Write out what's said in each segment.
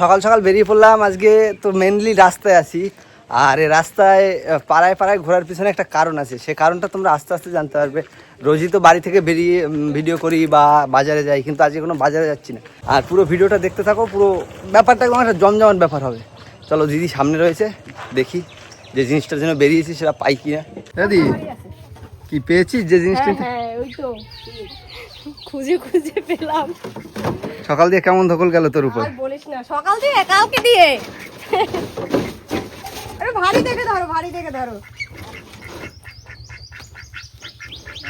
সকাল সকাল বেরিয়ে পড়লাম। আজকে তো মেনলি রাস্তায় আছি। আর এই রাস্তায় পাড়ায় পাড়ায় ঘোরার পিছনে একটা কারণ আছে। সে কারণটা তোমরা আস্তে আস্তে জানতে পারবে। রোজই তো বাড়ি থেকে বেরিয়ে ভিডিও করি বা বাজারে যাই কিন্তু আজকে কোনো বাজারে যাচ্ছি না। আর পুরো ভিডিওটা দেখতে থাকো পুরো ব্যাপারটা কোনো একটা জমজমাট ব্যাপার হবে। চলো দিদি সামনে রয়েছে দেখি যে জিনিসটার জন্য বেরিয়েছি সেটা পাই কিনা। দিদি কি পেয়েছিস যে জিনিসটা? হ্যাঁ হ্যাঁ ওই তো। খুঁজে খুঁজে পেলাম। সকাল দিয়ে কেমন ধকল গেল তোর উপর? বলিস না সকাল দিয়ে কাউকে দিয়ে। আরে ভারী দেখে ধরো ভারী দেখে ধরো।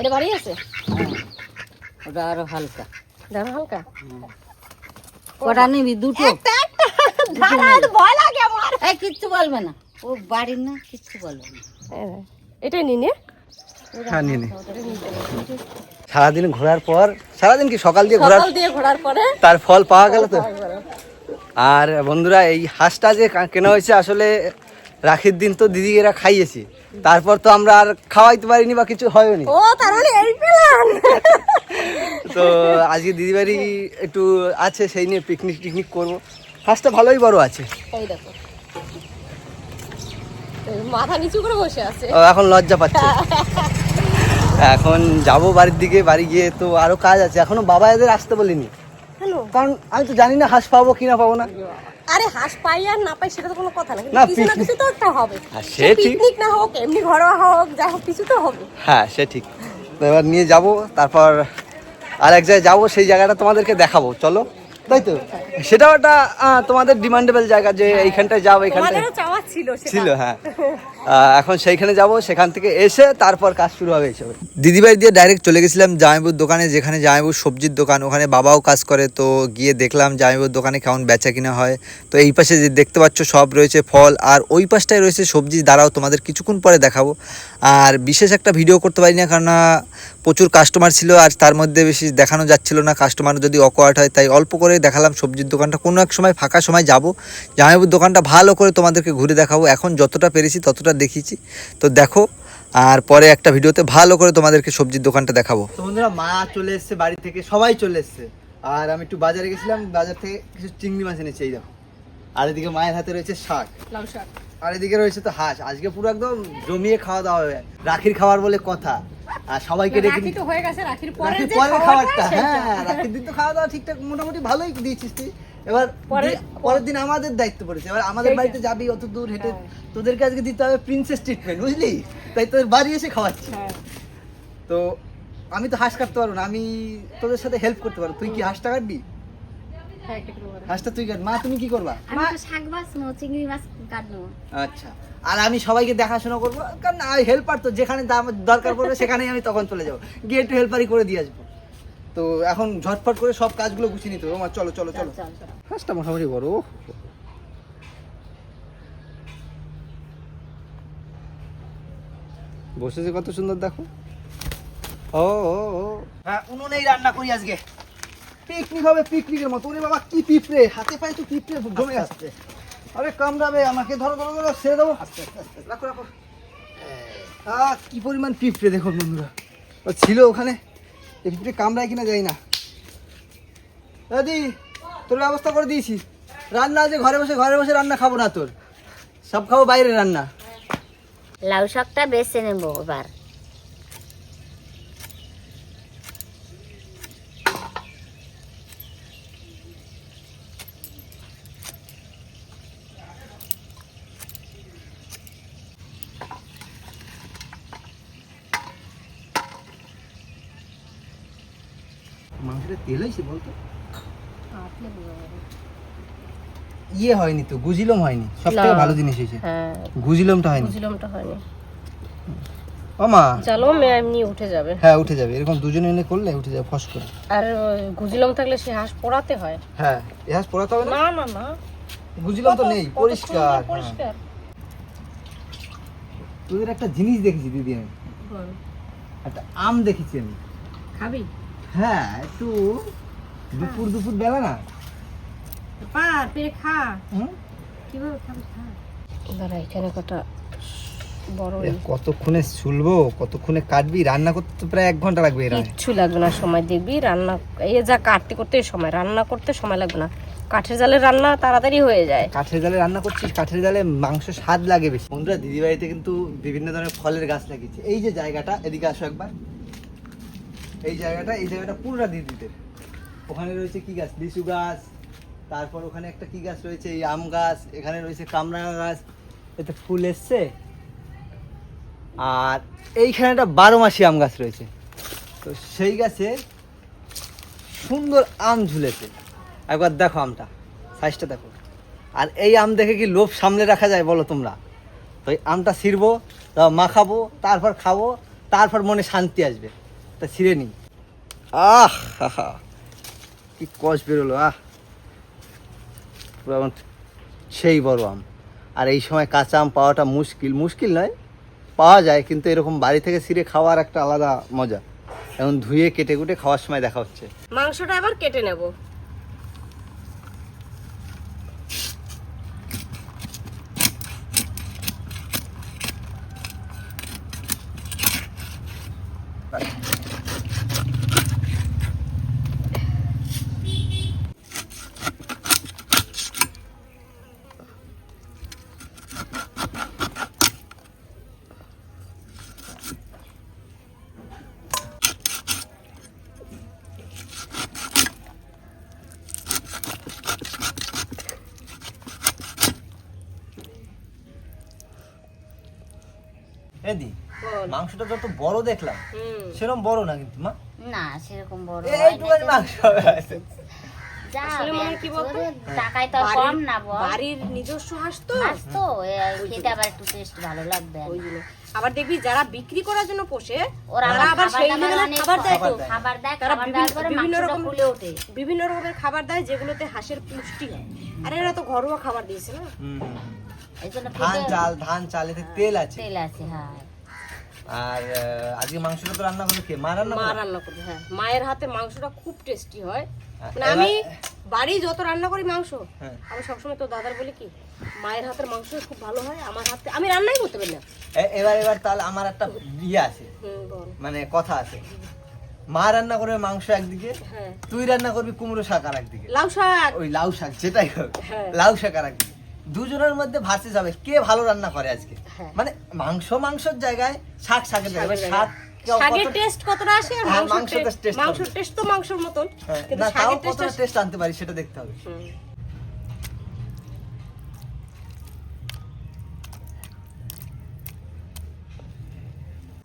এটা ভারী আছে? ওটা আরও হালকা। ধরো হালকা? কটা নিবি দুটো। ভয় লাগে আমার। এই কিচ্ছু বলবে না। ও বাড়ির না কিচ্ছু বলবে না। হ্যাঁ, এটাই নিয়ে হ্যাঁ নিয়ে নে। সারাদিন ঘোরার পর সারাদিন কি সকাল দিয়ে ঘোরার দিয়ে ঘোরার পরে তার ফল পাওয়া গেল তো? আর বন্ধুরা এই হাঁসটা যে কেনা হয়েছে আসলে রাখির দিন তো দিদি এরা খাইয়েছি। তারপর তো আমরা আর খাওয়াইতে পারিনি বা কিছু হয়নি। ও তার মানে এই তো আজকে দিদি বাড়ি একটু আছে সেই নিয়ে পিকনিক টিকনিক করব। হাঁসটা ভালোই বড় আছে। এই দেখো। মাথা নিচু করে বসে আছে। ও এখন লজ্জা পাচ্ছে। এখন যাব বাড়ির দিকে বাড়ি গিয়ে তো আরও কাজ আছে। এখনও বাবা এদের আসতে বলিনি। কেন? কারণ আমি তো জানি না হাঁস পাবো কি না পাবো না। আরে হাঁস পাই আর না পাই সেটা তো কোনো কথা না না, কিছু না কিছু তো একটা হবে। হ্যাঁ, সে ঠিক। পিকনিক না হোক এমনি ঘরোয়া হোক যা হোক কিছু তো হবে। হ্যাঁ সে ঠিক। তো এবার নিয়ে যাব তারপর আর এক জায়গায় যাব সেই জায়গাটা তোমাদেরকে দেখাবো। চলো তাই তো? সেটাও একটা তোমাদের ডিমান্ডেবল জায়গা যে এইখানটায় যাও এইখানটায়। ছিল হ্যাঁ। এখন সেইখানে যাব, সেখান থেকে এসে তারপর কাজ শুরু হবে দিদিবাড়ি দিয়ে ডাইরেক্ট চলে গেছিলাম জামাইবুর দোকানে, যেখানে জামাইবুর সবজির দোকান, ওখানে বাবাও কাজ করে, তো গিয়ে দেখলাম জামাইবুর দোকানে কেমন বেচা কিনা হয়। তো এই পাশে যে দেখতে পাচ্ছ সব রয়েছে ফল, আর ওই পাশটায় রয়েছে সবজি। দাঁড়াও, তোমাদের কিছুক্ষণ পরে দেখাবো। আর বিশেষ একটা ভিডিও করতে পারি না কারণ প্রচুর কাস্টমার ছিল, আর তার মধ্যে বেশি দেখানো যাচ্ছিল না। কাস্টমার যদি অকওয়ার্ড হয়, তাই অল্প করে দেখালাম সবজির দোকানটা। কোনো এক সময় ফাঁকা সময় যাব। জামাইবুর দোকানটা ভালো করে তোমাদেরকে ঘুরে দেখাবো। এখন যতটা পেরেছি ততটা দেখিয়েছি। তো দেখো আর পরে একটা ভিডিওতে ভালো করে তোমাদেরকে সবজির দোকানটা দেখাবো। তো বন্ধুরা মা চলে এসছে বাড়ি থেকে সবাই চলে এসছে। আর আমি একটু বাজারে গেছিলাম বাজার থেকে কিছু চিংড়ি মাছ এনেছি এই দেখো। আর এদিকে মায়ের হাতে রয়েছে শাক। লাউ শাক। আর এদিকে রয়েছে তো হাঁস। আজকে পুরো একদম জমিয়ে খাওয়া দাওয়া হবে। রাখির খাবার বলে কথা। আর সবাইকে রেখে রাখি তো হয়ে গেছে রাখির পরে রাখির খাবারটা খাবারটা হ্যাঁ রাখির দিন তো খাওয়া দাওয়া ঠিকঠাক মোটামুটি ভালোই দিয়েছিস তুই। এবার পরের- পরের দিন আমাদের দায়িত্ব পড়েছে। এবার আমাদের বাড়িতে যাবি অত দূর হেঁটে হ্যাঁ। তোদেরকে আজকে দিতে হবে প্রিন্সেস ট্রিটমেন্ট বুঝলি? তাই তোদের বাড়ি এসে খাওয়াচ্ছি। হ্যাঁ। তো আমি তো হাঁস কাটতে পারব না আমি তোদের সাথে হেল্প করতে পারব। তুই কি হাঁসটা কাটবি? হ্যাঁ। হাঁসটা তুই কাট। মা তুমি কি করবা? আমি শাক চিংড়ি মাছ কাটবো। আচ্ছা। আর আমি সবাইকে দেখাশোনা করব কারণ হেল্পার তো যেখানে দাম- দরকার পড়বে সেখানেই আমি তখন চলে যাব। গিয়ে একটু হেল্পারই করে দিয়ে আসব। তো এখন ঝটফট করে সব কাজগুলো গুছিয়ে নিতে হবে। আমার চলো চলো চলো চল, চল। হাঁসটা মোটামুটি বড় বসেছে কত সুন্দর দেখো। ও ও ও। হ্যাঁ উনুনেই রান্না করি আজকে। পিকনিক হবে পিকনিকের মতো। ওরে বাবা কি পিঁপড়ে। হাতে পায়ে তো পিঁপড়ে জমে আসছে। আরে কামড়াবে আমাকে। ধরো ধরো ধরো ছেড়ে দেবো। রাখো রাখো। কি পরিমাণ পিঁপড়ে দেখো বন্ধুরা। ছিল ওখানে। পিঁপড়ে কামড়ায় কিনা যাই না। দাদি, তোর ব্যবস্থা করে দিয়েছি। রান্না আছে, ঘরে বসে ঘরে বসে রান্না খাব না তোর। সব খাব বাইরে রান্না। লাউ শাকটা বেছে নেব এবার মাংসটা তেল হয়েছে বলতো? ইয়ে হয়নি তো গুজিলম হয়নি সব থেকে ভালো জিনিস হয়েছে। হ্যাঁ। গুজিলমটা হয়নি। চলো এমনি উঠে যাবে। হ্যাঁ উঠে যাবে এরকম দুজনে এনে করলে উঠে যাবে ফস করে। আর গুজিলম থাকলে সে হাঁস পোড়াতে হয়? হ্যাঁ এ হাঁস পোড়াতে হবে না? না না না। গুজিলম তো নেই পরিষ্কার হ্যাঁ। পরিষ্কার? তোদের একটা জিনিস দেখেছি দিদি আমি। একটা আম দেখেছি আমি। খাবি? হ্যাঁ একটু দুপুর দুপুর বেলা না? পার পেরে খা। হুম? কীভাবে খাবি? খা। দাঁড়া এখানে কটা বড় কতক্ষণে শুলবো কতক্ষণে কাটবি? রান্না করতে তো প্রায় এক ঘণ্টা লাগবে এরা কিচ্ছু লাগবে না সময় দেখবি রান্না এই যা কাটতে করতে সময় রান্না করতে সময় লাগবে না। কাঠের জালের রান্না তাড়াতাড়ি হয়ে যায়। কাঠের জালে রান্না করছিস কাঠের জালে মাংস স্বাদ লাগে বেশি। বন্ধুরা দিদি বাড়িতে কিন্তু বিভিন্ন ধরনের ফলের গাছ লাগিয়েছে। এই যে জায়গাটা এদিকে আসো একবার। এই জায়গাটা এই জায়গাটা পুরোটা দিয়ে দিতে ওখানে রয়েছে কি গাছ? লিচু গাছ, তারপর ওখানে একটা কি গাছ রয়েছে? এই আম গাছ, এখানে রয়েছে কামরাঙা গাছ, এতে ফুল এসছে। আর এইখানে একটা বারো মাসি আম গাছ রয়েছে। তো সেই গাছে সুন্দর আম ঝুলেছে। একবার দেখো আমটা সাইজটা দেখো। আর এই আম দেখে কি লোভ সামলে রাখা যায় বলো তোমরা? তো এই আমটা ছিঁড়বো মাখাবো, তারপর খাব, তারপর মনে শান্তি আসবে। তা ছিঁড়ে নিই আহ, হা কি কস বেরোলো, আহ। আমার সেই বড় আম। আর এই সময় কাঁচা আম পাওয়াটা মুশকিল। মুশকিল নয়, পাওয়া যায়, কিন্তু এরকম বাড়ি থেকে ছিঁড়ে খাওয়ার একটা আলাদা মজা। এখন ধুয়ে কেটে কুটে খাওয়ার সময় দেখা হচ্ছে। মাংসটা এবার কেটে নেব। এদি মাংসটা যত বড় দেখলাম সেরকম বড় না কিন্তু মা। না সেরকম বড় মাংস আছে। আসলে মনে কি বলতো? টাকায় তো কম না বাড়ির নিজস্ব হাঁস তো? মাছ তো খেতে আবার একটু টেস্ট ভালো লাগবে। আর ওই কি। জন্য আবার দেখবি যারা বিক্রি করার জন্য পোষে ওরা আবার সেই লেভেলের খাবার দেয় তো? খাবার দেয়। তারা বিভিন্ন- রকম- ফুলে ওঠে। বিভিন্ন রকমের খাবার দেয় যেগুলোতে হাঁসের পুষ্টি হয়। আর এরা তো ঘরোয়া খাবার দিয়েছে না? ধান চাল ধান চাল এতে তেল আছে। তেল আছে হ্যাঁ। আর আজকে মাংসটা তো রান্না করল কে? মা রান্না মা রান্না করবে হ্যাঁ। মায়ের হাতে মাংসটা খুব টেস্টি হয়। হ্যাঁ, মানে আমি বাড়ি যত রান্না করি মাংস হ্যাঁ। আমি সবসময় তো দাদার বলি কি মায়ের হাতের মাংস খুব ভালো হয় আমার হাতে আমি রান্নাই করতে পারি না। এবার এবার তাহলে আমার একটা ইয়ে আছে। মানে কথা আছে। মা রান্না করবে মাংস একদিকে হ্যাঁ। তুই রান্না করবি কুমড়ো শাক আর একদিকে লাউ শাক। ওই লাউ শাক যেটাই হোক। হ্যাঁ। লাউ শাক আর একদিকে দুজনের মধ্যে ভার্সেস হবে কে ভালো রান্না করে আজকে? হ্যাঁ। মানে মাংস মাংসর জায়গায় শাক শাকের জায়গায়। শাক শাকের টেস্ট কতটা আসে আর মাংসের মাংসের টেস্ট মাংসের টেস্ট তো মাংসের মতন কিন্তু শাকের টেস্ট টেস্ট আনতে পারি সেটা দেখতে হবে।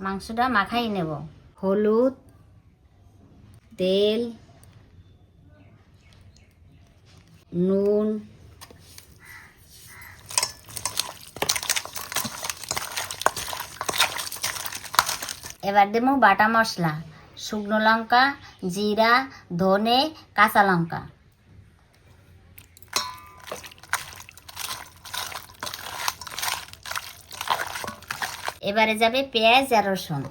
মাংসটা মাখাই নেব। হলুদ তেল নুন এবার দেবো বাটা মশলা, শুকনো লঙ্কা, জিরা, ধনে, কাঁচা লঙ্কা। এবারে যাবে পেঁয়াজ আর রসুন।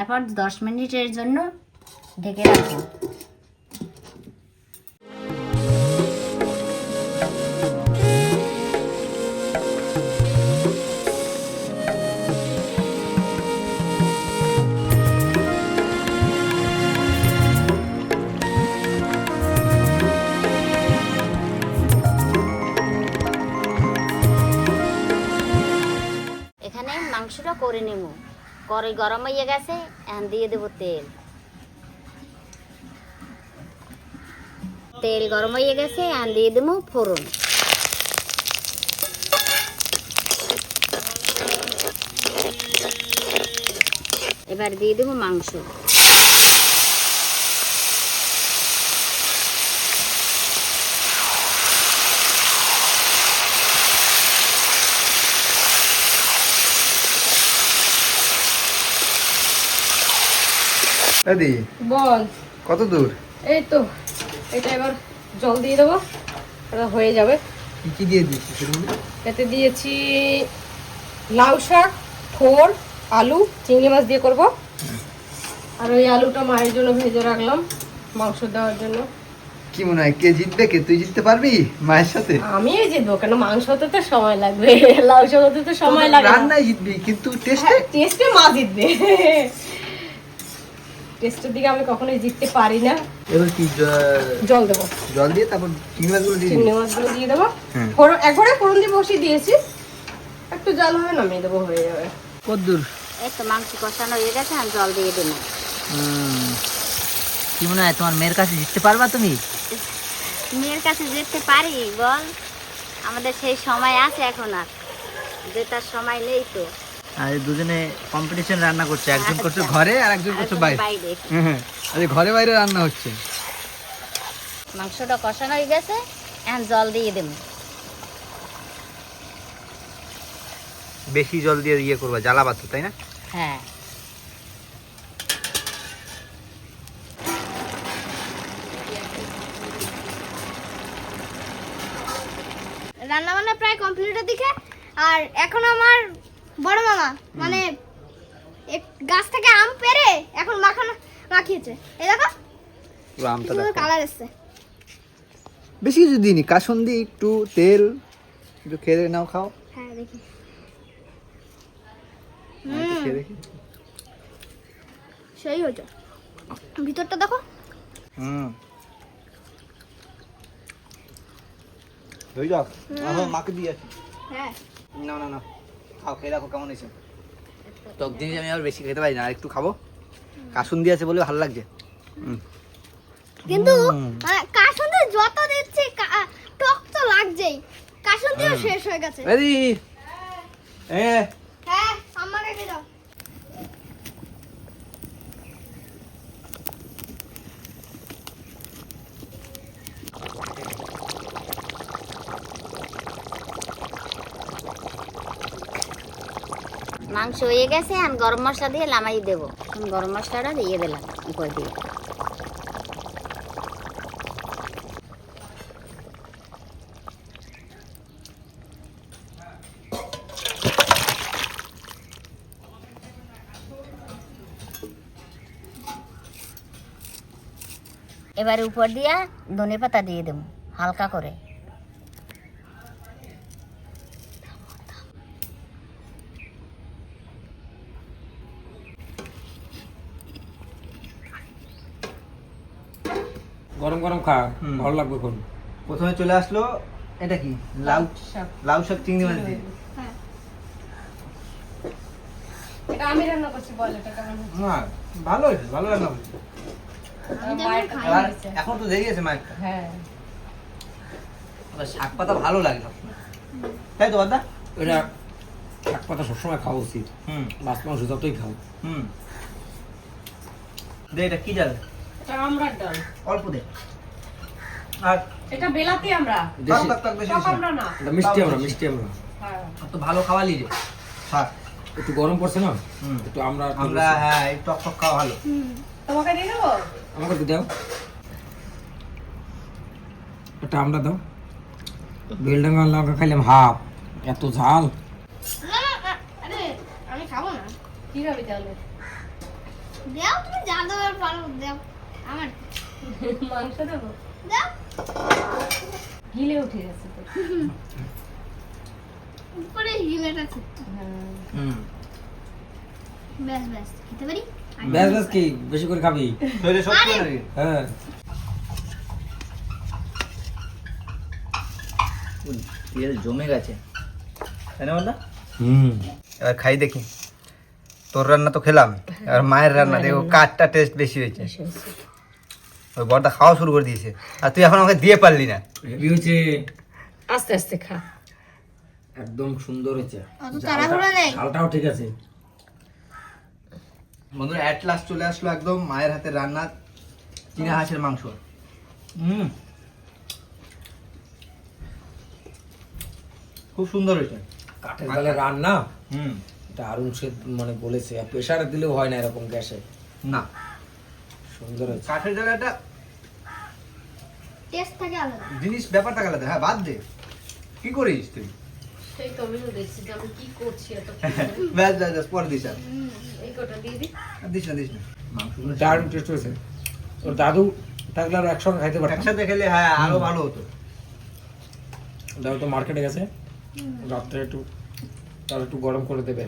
এরপর দশ মিনিটের জন্য ঢেকে রাখব। করে গরম হয়ে গেছে, এখন দিয়ে দেবো তেল। তেল গরম হয়ে গেছে, এখন দিয়ে দেবো ফোড়ন। এবার দিয়ে দেবো মাংস। দাদি বল। কত দূর? এই তো এটা এবার জল দিয়ে দেবো এটা হয়ে যাবে। কি কি দিয়ে দিয়েছি এতে দিয়েছি লাউ শাক থোর আলু চিংড়ি মাছ দিয়ে করব। আর ওই আলুটা মায়ের জন্য ভেজে রাখলাম মাংস দেওয়ার জন্য। কি মনে হয় কে জিতবে কে? তুই জিততে পারবি মায়ের সাথে? আমি জিতবো কেন মাংস হতে তো সময় লাগবে? লাউ শাক হতে তো সময় লাগে না। রান্নায় জিতবি কিন্তু টেস্টে হ্যাঁ, টেস্টে মা জিতবে। টেস্টের দিকে আমি কখনোই জিততে পারি না। এবার কি জল দেবো। জল দিয়ে তারপর চিংড়ি মাছগুলো দিয়ে চিংড়ি মাছগুলো দিয়ে দেবো। হুম। ফোড়ন একবারে ফোড়ন দিয়ে বসিয়ে দিয়েছি। একটু জল হবে নামিয়ে দেবো হয়ে যাবে। কদ্দূর। এই তো মাংস কষানো হয়ে গেছে আমি জল দিয়ে দিলাম। কি মনে হয় তোমার মেয়ের কাছে জিততে পারবা তুমি? মেয়ের কাছে যেতে পারি বল। আমাদের সেই সময় আছে এখন আর। যেটার সময় নেই তো। আর দুজনে কম্পিটিশন রান্না করছে একজন আচ্ছা। করছে ঘরে আর একজন করছে বাইরে। বাইরে। হ্যাঁ আরে ঘরে বাইরে রান্না হচ্ছে। মাংসটা কষানো হয়ে গেছে এখন জল দিয়ে দেবো। বেশি জল দিয়ে ইয়ে করবা জ্বালাবা তো তাই না? হ্যাঁ। রান্না বান্না প্রায় কমপ্লিটের দিকে আর এখন আমার বড় মামা মানে এক- গাছ থেকে আম পেরে এখন মাখানো মাখিয়েছে। এই দেখো আমটা দেখো। কালার এসছে। বেশি কিছু দিইনি কাসন্দি একটু তেল একটু খেয়ে নাও খাও। হ্যাঁ দেখি। খেয়ে দেখি। সেই হয়েছে। ভিতরটা দেখো। হুম। যাও। মাকে দিয়ে আসি। হ্যাঁ। না না না। খাও খেয়ে দেখো কেমন হয়েছে। টক জিনিস আমি আর বেশি খেতে পারি না আর একটু খাব। কাসুন্দি আছে বলে ভালো লাগছে। হুম। কিন্তু। মানে কাসুন্দি যত দিচ্ছে কা- টক তো লাগছেই। কাসুন্দিও শেষ হয়ে গেছে। রেডি। এ হ্যাঁ আমাকে দিয়ে দাও মাংস হয়ে গেছে, আমি গরম মশলা দিয়ে লামাই দেবো। গরম মশলাটা দিয়ে দিলাম উপর দিয়ে এবারে উপর দিয়া ধনে পাতা দিয়ে দেবো, হালকা করে। গরম গরম খা ভালো লাগবে কোন প্রথমে চলে আসলো এটা কি? লাউ শাক। লাউ শাক চিংড়ি মাছ দিয়ে? হ্যাঁ। এটা আমি রান্না করছি বল এটা কেমন না ভালো হয়েছে ভালো রান্না হয়েছে। এখন তো দেরি আছে মায়ের হ্যাঁ। শাক পাতা ভালো লাগে। তাই তো দাদা এটা শাক পাতা সবসময় খাওয়া উচিত। হুম। মাছ মাংস যতই খাও। হুম। দে এটা কি ডাল এটা আমরার ডাল। অল্প দে। আর এটা বেলাতি আমরা। তাক তাক তাক বেশি টক বেশি না। আমরা না। এটা মিষ্টি আমরা মিষ্টি আমরা। হ্যাঁ। তো ভালো খাওয়ালি রে। শাক একটু গরম পড়ছে না? একটু আমরা আমরা হ্যাঁ এই টক টক খাওয়া ভালো। তোমাকে দিয়ে দেবো? আমাকে দাও। একটা আমরা দাও। বেলডাঙ্গা লঙ্কা খাইলাম হাফ এত ঝাল। না, না, না, আরে আমি খাব না। কি হবে তাহলে দাও তুমি যা দেওয়ার পারো দাও। আমার। মাংস দেবো? দাও। গিলে উঠে গেছে তো। উপরে হ্যাঁ। হুম। ব্যাস ব্যাস খেতে পারি? ব্যাস ব্যাস কি? বেশি করে খাবি? শরীরে শক্তি আরে! হ্যাঁ। তেল জমে গেছে। তাই না বললা হুম। এবার খাই দেখি। তোর রান্না তো খেলাম। এবার মায়ের রান্না দেখো কাঠটা টেস্ট বেশি হয়েছে। ওই বড়টা খাওয়া শুরু করে দিয়েছে। আর তুই এখন আমাকে দিয়ে পারলি না। হেভি হয়েছে আস্তে আস্তে খা। একদম সুন্দর হয়েছে অত তাড়াহুড়ো নেই। ঝালটাও ঠিক আছে। বন্ধুরা অ্যাট লাস্ট চলে আসলো একদম মায়ের হাতের রান্না চীনা হাঁসের মাংস। হুম। খুব সুন্দর হয়েছে। কাঠের জালে রান্না? হুম। এটা আরুন সে মানে বলেছে। প্রেশারে দিলেও হয় না এরকম গ্যাসে। না। সুন্দর হয়েছে কাঠের জায়গাটা টেস্ট থাকে আলাদা। জিনিস ব্যাপারটা আলাদা। হ্যাঁ বাদ দে। কি করিস তুই? সেই তো আমিও দেখছি যে আমি কি করছি এত ব্যাস ব্যাস ব্যাস পরে দিস আর। এই কটা দিয়ে দিস না দিস না। মাংসগুলো দারুণ টেস্ট হয়েছে। ওর দাদু থাকলে আর একসঙ্গে খাইতে পারতাম। একসাথে খেলে হ্যাঁ আরও ভালো হতো। দাও তো মার্কেটে গেছে। রাত্রে একটু তার একটু গরম করে দেবে।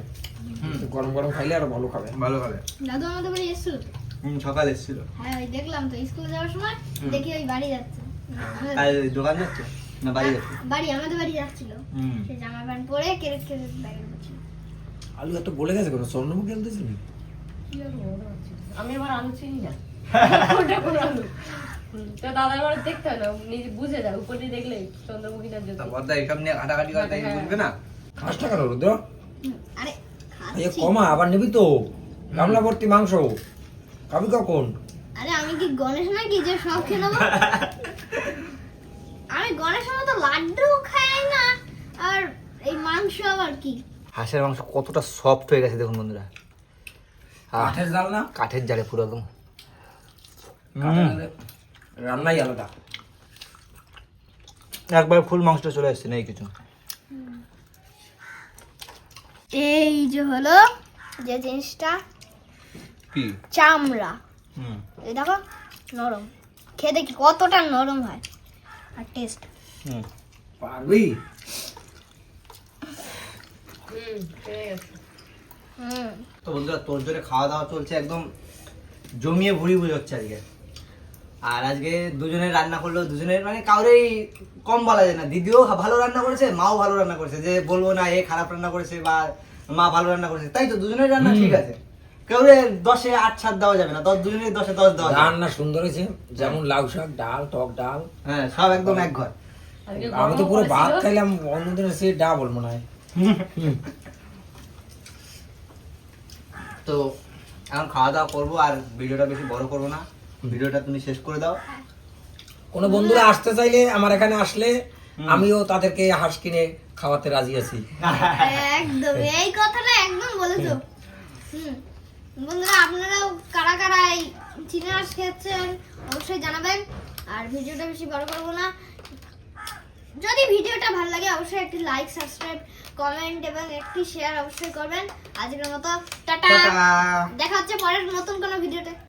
গরম গরম খাইলে আরও ভালো খাবে। ভালো খাবে। দাদু আমাদের বাড়ি এসেছিল তো? হুম সকাল এসেছিল। হ্যাঁ ওই দেখলাম তো স্কুলে যাওয়ার সময় দেখি ওই বাড়ি যাচ্ছে। আর দোকান যাচ্ছে? না বাড়ি যাচ্ছে? বাড়ি আমাদের বাড়ি যাচ্ছিল। সে জামা প্যান্ট পরে কেরেট কেরেট ব্যাগে আলু এত গলে গেছে কোনো? স্বর্ণমুখী আলু দিয়েছিল আমি আবার আলু চিনি না। ওটা কোন আলু তো দাদা এবার দেখতে হয় না নিজে বুঝে যায় উপর দিয়ে দেখলে চন্দ্রমুখীটা যদি বর্দা এসব নিয়ে ঘাটাঘাটি করে তাই বুঝবে না? আরে এই কমা আবার নিবি তো। গামলা ভর্তি মাংস। খাবি কখন? আরে আমি কি গণেশ নাকি যে সব খেয়ে নেব? আমি গণেশের মতো লাড্ডু খাই না আর এই মাংস আবার কি? হাঁসের মাংস কতটা সফট হয়ে গেছে দেখুন বন্ধুরা। কাঠের জাল না? কাঠের জালে পুরো একদম। রান্নাই আলাদা। একবার ফুল মাংসটা চলে আসছে নেই কিছু। এই যে হলো যে জিনিসটা কি? চামড়া। হুম। এই দেখো নরম। খেয়ে দেখি কতটা নরম হয়। আর টেস্ট হুম। পারবি? তো বন্ধুরা তোর জোরে খাওয়া দাওয়া চলছে একদম জমিয়ে ভুড়ি ভুড়ি হচ্ছে আজকে। আর আজকে দুজনের রান্না করল দুজনের মানে কাউরেই কম বলা যায় না। দিদিও ভালো রান্না করেছে মাও ভালো রান্না করেছে। যে বলব না এ খারাপ রান্না করেছে বা মা ভালো রান্না করেছে তাই তো দুজনের রান্না ঠিক আছে। কাউরে দশে আট সাত দেওয়া যাবে না দশ দুজনের দশে দশ দেওয়া রান্না সুন্দর হয়েছে যেমন লাউ শাক ডাল টক ডাল। হ্যাঁ সব একদম এক ঘর। আমি তো পুরো ভাত। খাইলাম অন্যদিনের সে ডাবল মনে হয়। তো এখন খাওয়া দাওয়া করব আর ভিডিওটা বেশি বড় করব না। ভিডিওটা তুমি শেষ করে দাও। কোনো বন্ধুরা আসতে চাইলে আমার এখানে আসলে আমিও তাদেরকে হাঁস কিনে খাওয়াতে রাজি আছি। একদম এই কথাটা একদম বলেছ। হুম। বন্ধুরা আপনারাও কারা কারা এই চিনে মাছ খেয়েছেন অবশ্যই জানাবেন। আর ভিডিওটা বেশি বড় করব না। যদি ভিডিওটা ভালো লাগে অবশ্যই একটি লাইক সাবস্ক্রাইব কমেন্ট এবং একটি শেয়ার অবশ্যই করবেন। আজকের মতো টাটা। টাটা। দেখা হচ্ছে পরের নতুন কোনো ভিডিওতে।